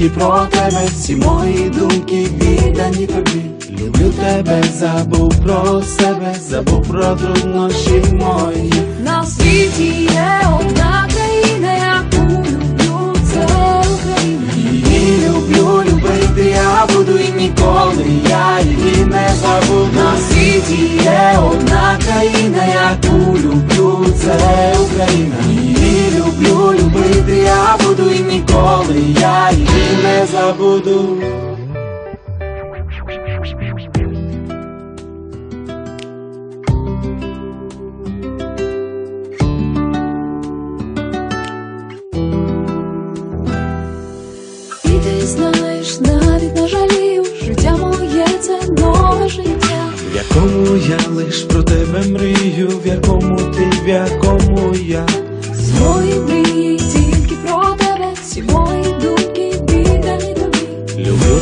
тільки про тебе, всі мої думки віддані тобі. Люблю тебе, забув про себе, забув про труднощі мої. На світі є одна країна, яку люблю, це Україна. Її люблю, любити я буду і ніколи ти знаєш, навіть жалію, життя моє це нове життя. В якому я лиш про тебе мрію, в якому ти, в якому я. Мрії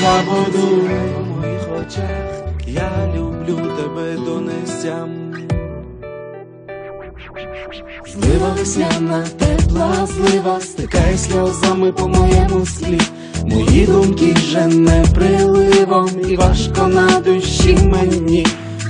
Забуду. В моїх очах я люблю тебе до нестям. Злива весняна, тепла злива, стикай сльозами по моєму слі. Мої думки жене приливом, і важко на душі мені.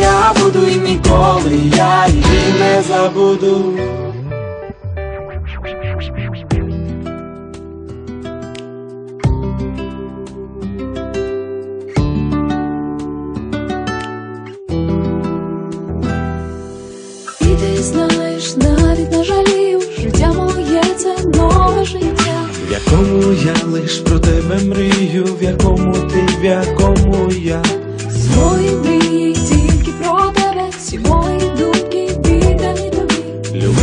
я буду і ніколи я її не забуду. І ти знаєш, навіть не жалію, життя моє це нове життя. В якому я лиш про тебе мрію, в якому ти, в якому я. Свої